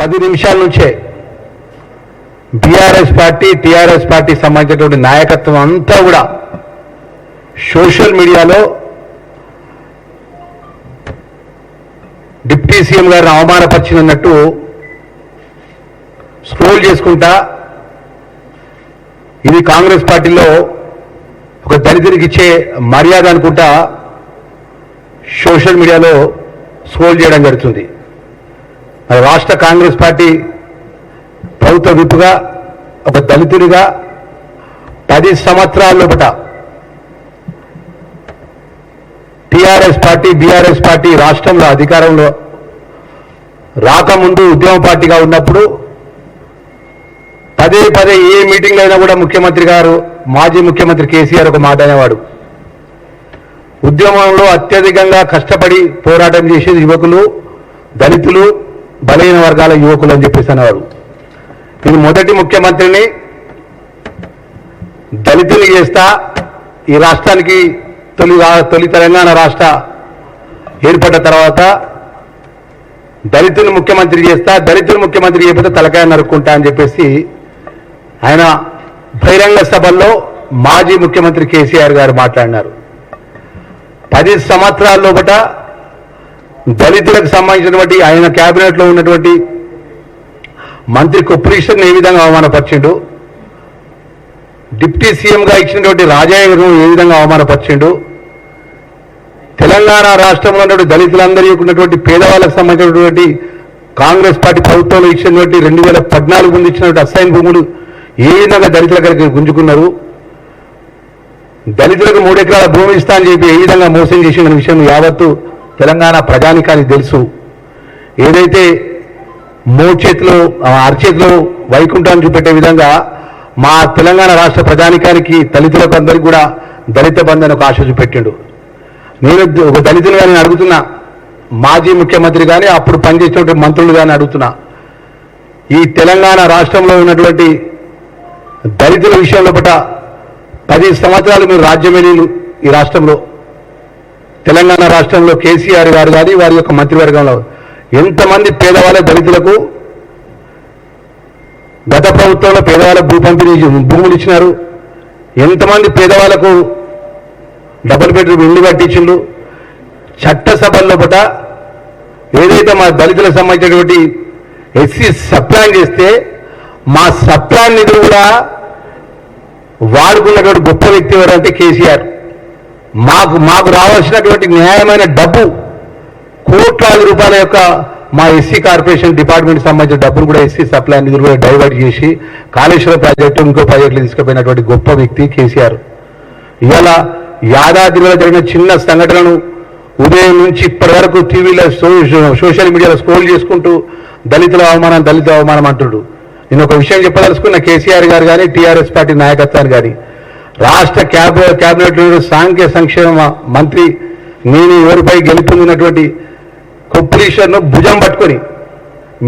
పది నిమిషాల నుంచే బీఆర్ఎస్ పార్టీ టీఆర్ఎస్ పార్టీ సంబంధించినటువంటి నాయకత్వం అంతా కూడా సోషల్ మీడియాలో డిప్యూటీ సీఎం గారిని అవమానపరిచినట్టు స్క్రోల్ చేసుకుంటా ఇది కాంగ్రెస్ పార్టీలో ఒక దళితుడికి ఇచ్చే మర్యాద అనుకుంటా సోషల్ మీడియాలో స్క్రోల్ చేయడం జరుగుతుంది. మరి రాష్ట్ర కాంగ్రెస్ పార్టీ ప్రభుత్వ విప్పుగా ఒక దళితుడిగా పది సంవత్సరాల లోపట టిఆర్ఎస్ పార్టీ బీఆర్ఎస్ పార్టీ రాష్ట్రంలో అధికారంలో రాకముందు ఉద్యమ పార్టీగా ఉన్నప్పుడు పదే పదే ఏ మీటింగ్లో అయినా కూడా ముఖ్యమంత్రి గారు మాజీ ముఖ్యమంత్రి కేసీఆర్ ఒక మాట అనేవాడు. ఉద్యమంలో అత్యధికంగా కష్టపడి పోరాటం చేసేది యువకులు దళితులు బలహీన వర్గాల యువకులు అని చెప్పేసి అనేవారు నేను మొదటి ముఖ్యమంత్రిని దళితులు చేస్తా ఈ రాష్ట్రానికి తొలి తొలి తెలంగాణ రాష్ట్ర ఏర్పడ్డ తర్వాత దళితులు ముఖ్యమంత్రి చేస్తా దళితులు ముఖ్యమంత్రి చేయకపోతే తలకాయ నరుక్కుంటా అని చెప్పేసి ఆయన బహిరంగ సభల్లో మాజీ ముఖ్యమంత్రి కేసీఆర్ గారు మాట్లాడినారు. పది సంవత్సరాల లోపల దళితులకు సంబంధించినటువంటి ఆయన క్యాబినెట్లో ఉన్నటువంటి మంత్రి కుప్రీశ్వర్ని ఏ విధంగా అవమానపరిచిండు? డిప్టీ సీఎంగా ఇచ్చినటువంటి రాజయ్యను ఏ విధంగా అవమానపరిచిండు? తెలంగాణ రాష్ట్రంలో ఉన్నటువంటి దళితులందరికీ ఉన్నటువంటి పేదవాళ్ళకు సంబంధించినటువంటి కాంగ్రెస్ పార్టీ ప్రభుత్వంలో ఇచ్చినటువంటి రెండు వేల పద్నాలుగు ముందు ఇచ్చినటువంటి అసైన్ భూములు ఏ విధంగా దళితుల దగ్గరికి గుంజుకున్నారు? దళితులకు మూడెకరాల భూమి ఇస్తా అని చెప్పి ఏ విధంగా మోసం చేసిన విషయం యావత్తు తెలంగాణ ప్రజానికానికి తెలుసు. ఏదైతే మోచేతిలో చేతిలో అరచేతిలో వైకుంఠాన్ని చూపెట్టే విధంగా మా తెలంగాణ రాష్ట్ర ప్రజానికానికి దళితులకు అందరికీ కూడా దళిత బంధన్ ఒక ఆశ చూపెట్టిండు. నేను ఒక దళితులుగా నేను అడుగుతున్నా మాజీ ముఖ్యమంత్రి కానీ అప్పుడు పనిచేసినటువంటి మంత్రులు కానీ అడుగుతున్నా ఈ తెలంగాణ రాష్ట్రంలో ఉన్నటువంటి దళితుల విషయంలో పట పది సంవత్సరాలు మీరు రాజ్యమేలీలు ఈ రాష్ట్రంలో. తెలంగాణ రాష్ట్రంలో కేసీఆర్ గారు కానీ వారి యొక్క మంత్రివర్గంలో ఎంతమంది పేదవాళ్ళ దళితులకు గత ప్రభుత్వంలో పేదవాళ్ళకు భూ పంపిణీ భూములు ఇచ్చినారు? ఎంతమంది పేదవాళ్ళకు డబుల్ బెడ్రూమ్ ఇల్లు కట్టించిండు చట్టసభల్లో పూట ఏదైతే మా దళితులకు సంబంధించినటువంటి ఎస్సీ సప్లాన్ చేస్తే మా సప్లాన్ నిధులు కూడా వాడుకున్నటువంటి గొప్ప వ్యక్తి ఎవరంటే కేసీఆర్. మాకు మాకు రావాల్సినటువంటి న్యాయమైన డబ్బు కోట్లాది రూపాయల యొక్క మా ఎస్సీ కార్పొరేషన్ డిపార్ట్మెంట్ సంబంధించిన డబ్బులు కూడా ఎస్సీ సప్లై నిధులు కూడా డైవర్ట్ చేసి కాళేశ్వరం ప్రాజెక్టు ఇంకో ప్రాజెక్టులు తీసుకుపోయినటువంటి గొప్ప వ్యక్తి కేసీఆర్. ఇవాళ యాదాద్రిలో జరిగిన చిన్న సంఘటనను ఉదయం నుంచి ఇప్పటి వరకు టీవీలో సోషల్ మీడియాలో స్క్రోల్ చేసుకుంటూ దళితుల అవమానం దళిత అవమానం అంటుడు. నేను ఒక విషయం చెప్పదలుచుకున్న కేసీఆర్ గారు కానీ టీఆర్ఎస్ పార్టీ నాయకత్వాన్ని కానీ రాష్ట్ర క్యాబినెట్ క్యాబినెట్ సాంఘిక సంక్షేమ మంత్రి నేను ఎవరిపై గెలుపొందినటువంటి కొప్పలీశ్వర్ను భుజం పట్టుకొని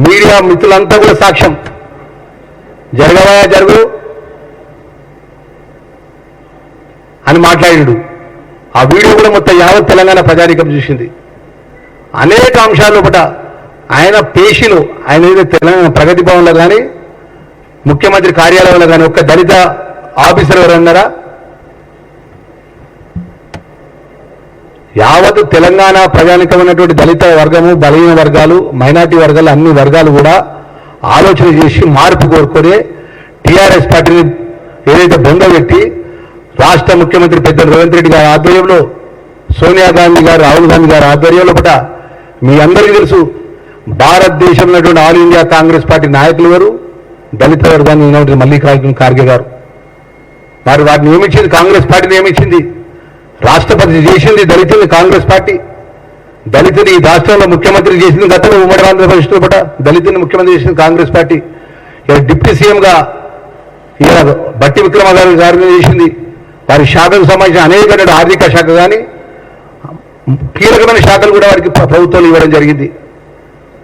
మీడియా మిత్రులంతా కూడా సాక్ష్యం. జరగవాయా జరుగు అని మాట్లాడాడు. ఆ వీడియో కూడా మొత్తం యావత్ తెలంగాణ ప్రజానీకం చూసింది. అనేక అంశాల్లో పట ఆయన పేషీలు ఆయన ఏదో తెలంగాణ ప్రగతి భవన్లో కానీ ముఖ్యమంత్రి కార్యాలయంలో కానీ ఒక్క దళిత ఆఫీసర్ ఎవరన్నారా యావత్ తెలంగాణ ప్రజానికమైనటువంటి దళిత వర్గము బలహీన వర్గాలు మైనార్టీ వర్గాలు అన్ని వర్గాలు కూడా ఆలోచన చేసి మార్పు కోరుకొని టీఆర్ఎస్ పార్టీని ఏదైతే బొందబెట్టి రాష్ట్ర ముఖ్యమంత్రి పెద్ద రేవంత్ రెడ్డి గారి ఆధ్వర్యంలో సోనియా గాంధీ గారు రాహుల్ గాంధీ గారి ఆధ్వర్యంలో పట మీ అందరికీ తెలుసు భారతదేశంలో ఉన్నటువంటి ఆల్ ఇండియా కాంగ్రెస్ పార్టీ నాయకులు గారు దళిత వర్గాన్ని ఉన్నటువంటి మల్లికార్జున ఖార్గే గారు. వారు వారిని నియమించింది కాంగ్రెస్ పార్టీ నియమించింది రాష్ట్రపతి చేసింది దళితుల్ని కాంగ్రెస్ పార్టీ. దళితుని ఈ రాష్ట్రంలో ముఖ్యమంత్రి చేసింది గతంలో ఉమ్మడి ఆంధ్రప్రదేశ్లో కూడా దళితుని ముఖ్యమంత్రి చేసింది కాంగ్రెస్ పార్టీ. డిప్యూటీ సీఎంగా ఈయన బట్టి విక్రమగారి గారిని చేసింది. వారి శాఖకు సంబంధించిన అనేక ఆర్థిక శాఖ కానీ కీలకమైన శాఖలు కూడా వారికి ప్రభుత్వాలు ఇవ్వడం జరిగింది.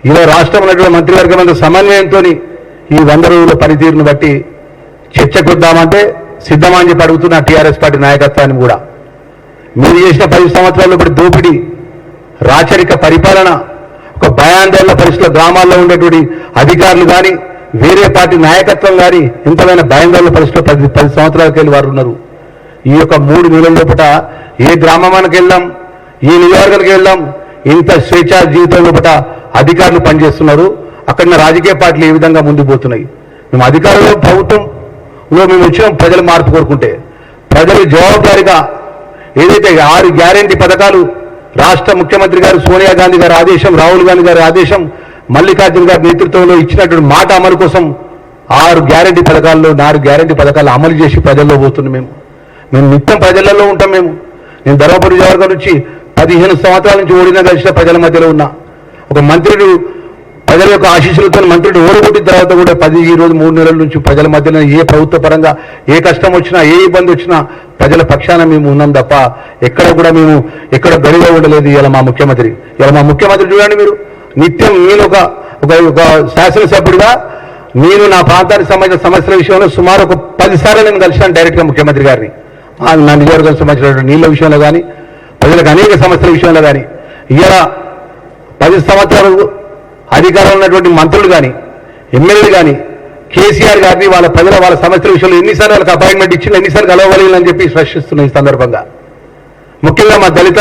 ఇలా రాష్ట్రంలో ఉన్నటువంటి మంత్రివర్గం అంత సమన్వయంతో ఈ వంద రోజుల పనితీరును బట్టి చర్చకు వద్దామంటే సిద్ధమా అని చెప్పి అడుగుతున్నా టీఆర్ఎస్ పార్టీ నాయకత్వాన్ని కూడా. మీరు చేసిన పది సంవత్సరాల్లో ఇప్పుడు దోపిడీ రాచరిక పరిపాలన ఒక భయాందోళన పరిస్థితుల గ్రామాల్లో ఉండేటువంటి అధికారులు కానీ వేరే పార్టీ నాయకత్వం కానీ ఎంతమైన భయాందోళన పరిస్థితులు పది పది సంవత్సరాలకు వెళ్ళి వారు ఉన్నారు. ఈ యొక్క మూడు నెలల లోపల ఏ గ్రామానికి వెళ్ళాం ఏ నియోజకవర్గానికి వెళ్ళాం ఇంత స్వేచ్ఛా జీవితం లోపల అధికారులు పనిచేస్తున్నారు. అక్కడ రాజకీయ పార్టీలు ఏ విధంగా ముందుకు పోతున్నాయి? మేము అధికారులు ప్రభుత్వంలో మేము వచ్చిన ప్రజలు మార్పు కోరుకుంటే. ప్రజలు జవాబుదారిగా ఏదైతే ఆరు గ్యారంటీ పథకాలు రాష్ట్ర ముఖ్యమంత్రి గారు సోనియా గాంధీ గారి ఆదేశం రాహుల్ గాంధీ గారి ఆదేశం మల్లికార్జున గారి నేతృత్వంలో ఇచ్చినటువంటి మాట అమలు కోసం ఆరు గ్యారంటీ పథకాల్లో నాలుగు గ్యారంటీ పథకాలు అమలు చేసి ప్రజల్లో పోతున్నాం మేము. మేము నిత్యం ప్రజలలో ఉంటాం మేము. నేను ధర్మపురి నియోజకవర్గం నుంచి పదిహేను సంవత్సరాల నుంచి ఓడిన కలిసిన ప్రజల మధ్యలో ఉన్నా ఒక మంత్రుడు ప్రజల యొక్క ఆశీస్సులతో మంత్రులు ఓడగొట్టిన తర్వాత కూడా పది ఈ రోజు మూడు నెలల నుంచి ప్రజల మధ్యలో ఏ ప్రభుత్వ పరంగా ఏ కష్టం వచ్చినా ఏ ఇబ్బంది వచ్చినా ప్రజల పక్షాన మేము ఉన్నాం తప్ప ఎక్కడ కూడా మేము ఎక్కడ గడిగా ఉండలేదు ఇలా మా ముఖ్యమంత్రి. ఇలా మా ముఖ్యమంత్రి చూడండి మీరు. నిత్యం నేను ఒక ఒక శాసనసభ్యుడిగా నేను నా ప్రాంతానికి సంబంధించిన సమస్యల విషయంలో సుమారు ఒక పది సార్లు నేను కలిసాను డైరెక్ట్గా ముఖ్యమంత్రి గారిని. నా నియోజకవర్గం సంబంధించిన నీళ్ళ విషయంలో కానీ ప్రజలకు అనేక సమస్యల విషయంలో కానీ ఇలా పది సంవత్సరాలు అధికారంలో ఉన్నటువంటి మంత్రులు కానీ ఎమ్మెల్యేలు కానీ కేసీఆర్ గారిని వాళ్ళ ప్రజల వాళ్ళ సమస్యల విషయంలో ఎన్నిసార్లు వాళ్ళకి అపాయింట్మెంట్ ఇచ్చిన ఎన్నిసార్లు అని చెప్పి స్పష్టిస్తున్నాయి ఈ సందర్భంగా. ముఖ్యంగా మా దళిత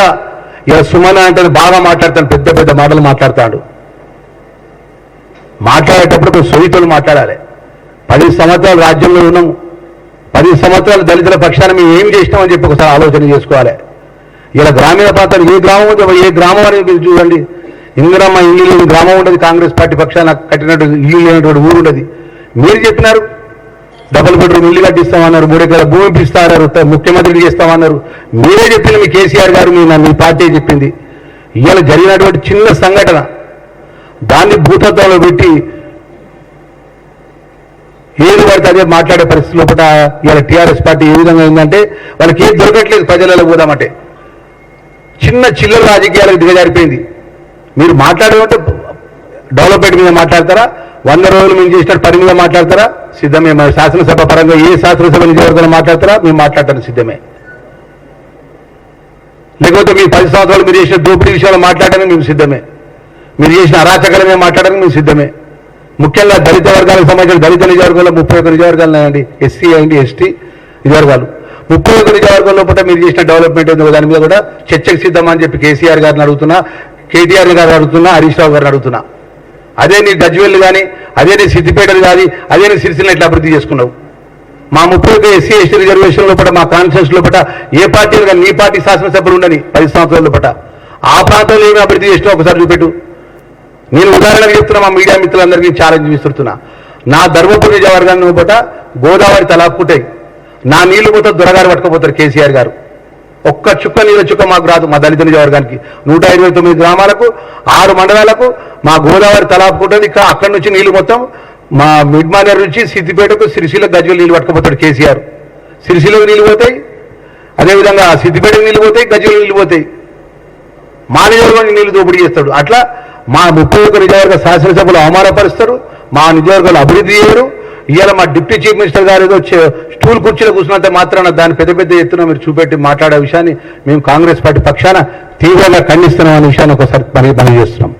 ఇలా సుమన అంటే బాగా మాట్లాడతాను పెద్ద పెద్ద మాటలు మాట్లాడతాడు. మాట్లాడేటప్పుడు కొంచెం మాట్లాడాలి. పది సంవత్సరాలు రాజ్యంలో ఉన్నాము పది సంవత్సరాలు దళితుల పక్షాన మేము ఏం చేసినామని చెప్పి ఒకసారి ఆలోచన చేసుకోవాలి. ఇలా గ్రామీణ ప్రాంతాలు ఏ గ్రామం ఏ గ్రామం అనేది చూడండి. ఇందిరమ్మ ఇల్లు లేని గ్రామం ఉండదు కాంగ్రెస్ పార్టీ పక్షాన కట్టినట్టు ఇల్లు లేనటువంటి ఊరు ఉండదు. మీరు చెప్పినారు డబుల్ బెడ్రూమ్ ఇల్లు కట్టిస్తామన్నారు మూడు ఎకరాల భూమి ఇస్తామన్నారు త- ముఖ్యమంత్రికి చేస్తామన్నారు. మీరే చెప్పింది మీ కేసీఆర్ గారు మీ మీ పార్టీ చెప్పింది. ఇవాళ జరిగినటువంటి చిన్న సంఘటన దాన్ని భూతత్వంలో పెట్టి ఏది పడితే అదే మాట్లాడే పరిస్థితి లోపల ఇవాళ టీఆర్ఎస్ పార్టీ ఏ విధంగా ఉందంటే వాళ్ళకి ఏం దొరకట్లేదు ప్రజలలో పోదామంటే. చిన్న చిల్లర రాజకీయాలకు దిగజారిపోయింది. మీరు మాట్లాడమంటే డెవలప్మెంట్ మీద మాట్లాడతారా? వంద రోజులు మేము చేసిన పని మీద మాట్లాడతారా? సిద్ధమే. మన శాసనసభ పరంగా ఏ శాసనసభ నియోజకవర్గంలో మాట్లాడతారా? మేము మాట్లాడటానికి సిద్ధమే. లేకపోతే మీ పది సంవత్సరాలు మీరు చేసిన దోపిడీ విషయాలు మాట్లాడడానికి మేము సిద్ధమే. మీరు చేసిన అరాచకాల మీద మాట్లాడడానికి మేము సిద్ధమే. ముఖ్యంగా దళిత వర్గాలకు సంబంధించిన దళిత నియోజకవర్గంలో ముప్పై ఒక్క నియోజకవర్గాలు ఉన్నాయండి. ఎస్సీ అయింది ఎస్టీ నియోజకవర్గాలు. ముప్పై ఒక్క నియోజకవర్గంలో పూట మీరు చేసిన డెవలప్మెంట్ ఏందో దాని మీద కూడా చర్చకు సిద్ధమని చెప్పి కేసీఆర్ గారిని అడుగుతున్నా. కేటీఆర్ గారు అడుగుతున్నా హరీష్ రావు గారిని అడుగుతున్నా. అదే నీ గజ్వెల్ కానీ అదే నీ సిద్దిపేటలు కానీ అదే నీ సిరిసిల్లని ఎట్లా అభివృద్ధి చేసుకున్నావు? మా ముప్పై ఒక ఎస్సీ ఎస్టీ రిజర్వేషన్ లోపల మా కాన్ఫరెన్స్ లోపల ఏ పార్టీలు కానీ నీ పార్టీ శాసనసభ్యులు ఉండని పది సంవత్సరాల లోపల. ఆ ప్రాంతంలో ఏమి అభివృద్ధి చేసినా ఒకసారి చూపెట్టు. నేను ఉదాహరణకు చెప్తున్నా మా మీడియా మిత్రులందరికీ ఛాలెంజ్ విస్తున్నా నా ధర్మపురి నిజవర్గాన్ని పూట గోదావరి తలాపుకుంటాయి నా నీళ్ళు పోతే దొరగారు పట్టుకుపోతారు కేసీఆర్ గారు. ఒక్క చుక్క నీళ్ళ చుక్క మాకు రాదు మా దళిత నియోజకవర్గానికి నూట ఇరవై తొమ్మిది గ్రామాలకు ఆరు మండలాలకు మా గోదావరి తలాపుకుంటుంది ఇక్కడ అక్కడి నుంచి నీళ్ళు మొత్తం మా మిడ్మానేర్ నుంచి సిద్దిపేటకు సిరిసిల్ల గజ్వెల్ నీళ్ళు పట్టుకుపోతాడు కేసీఆర్. సిరిసిల్లకు నీళ్ళు పోతాయి. అదేవిధంగా సిద్దిపేటకు నీళ్ళు పోతాయి గజ్వెల్ నీళ్ళు పోతాయి. మా నియోజకవర్గం నీళ్ళు దోపిడీ చేస్తాడు. అట్లా మా ముప్పై ఒక్క నియోజకవర్గ శాసనసభలు అవమానపరుస్తారు. మా నియోజకవర్గాలు అభివృద్ధి చేయరు. ఇవాళ మా డిప్యూటీ చీఫ్ మినిస్టర్ గారు ఏదో స్టూల్ కుర్చీలో కూర్చున్నంత మాత్రాన దాన్ని పెద్ద పెద్ద ఎత్తున మీరు చూపెట్టి మాట్లాడే విషయాన్ని మేము కాంగ్రెస్ పార్టీ పక్షాన తీవ్రంగా ఖండిస్తున్నాం అనే విషయాన్ని ఒకసారి పని పని చేస్తున్నాం.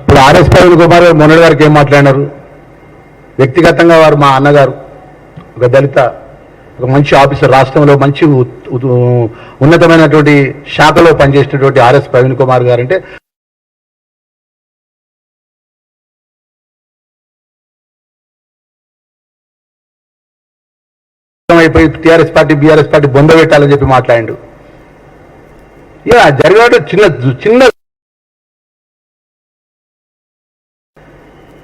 ఇప్పుడు ఆర్ఎస్ ప్రవీణ్ కుమార్ గారు మొన్నటి వరకు ఏం మాట్లాడినారు? వ్యక్తిగతంగా వారు మా అన్నగారు ఒక దళిత ఒక మంచి ఆఫీసర్ రాష్ట్రంలో మంచి ఉన్నతమైనటువంటి శాఖలో పనిచేసినటువంటి ఆర్ఎస్ ప్రవీణ్ కుమార్ గారు అంటే అయిపోయి టీఆర్ఎస్ పార్టీ బీఆర్ఎస్ పార్టీ బొంద పెట్టాలని చెప్పి మాట్లాడిండు. ఇక జరిగినట్టు చిన్న చిన్న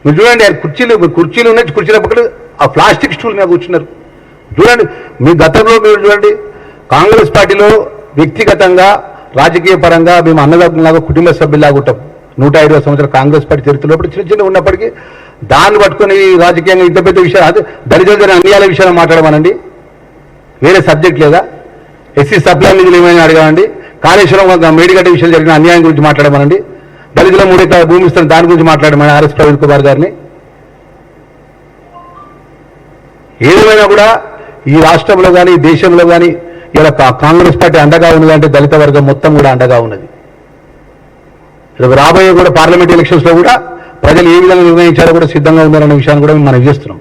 మీరు చూడండి కుర్చీలు కుర్చీలు ఉన్నాయి కుర్చీల పక్కన ఆ ప్లాస్టిక్ స్టూల్ మీద కూర్చున్నారు. చూడండి మీ గతంలో మీరు చూడండి కాంగ్రెస్ పార్టీలో వ్యక్తిగతంగా రాజకీయ పరంగా మేము అన్నదమ్ములాగా కుటుంబ సభ్యులాగా ఉంటాం. నూట ఇరవై సంవత్సరాల కాంగ్రెస్ పార్టీ చరిత్రలో చిన్న చిన్న ఉన్నప్పటికీ దాన్ని పట్టుకొని రాజకీయంగా ఇంత పెద్ద విషయాలు అదే దళితుల అన్యాయాల విషయాలు మాట్లాడమనండి. వేరే సబ్జెక్ట్ లేదా? ఎస్సీ సప్లై నిధులు ఏమైనా అడగాలండి కాళేశ్వరం ఒక మేడిగడ్డ విషయం జరిగిన అన్యాయం గురించి మాట్లాడమనండి. దళితుల మూడు ఎకరాల భూమి ఇస్తున్న దాని గురించి మాట్లాడమని ఆర్ఎస్ ప్రవీణ్ కుమార్ గారిని. ఏదేమైనా కూడా ఈ రాష్ట్రంలో కానీ దేశంలో కానీ ఇలా కా- కాంగ్రెస్ పార్టీ అండగా ఉన్నది అంటే దళిత వర్గం మొత్తం కూడా అండగా ఉన్నది. రేపు రాబోయే కూడా పార్లమెంట్ ఎలక్షన్స్లో కూడా ప్రజలు ఏ విధంగా నిర్ణయించారో కూడా సిద్ధంగా ఉన్నారనే విషయాన్ని కూడా మనం చేస్తున్నాం.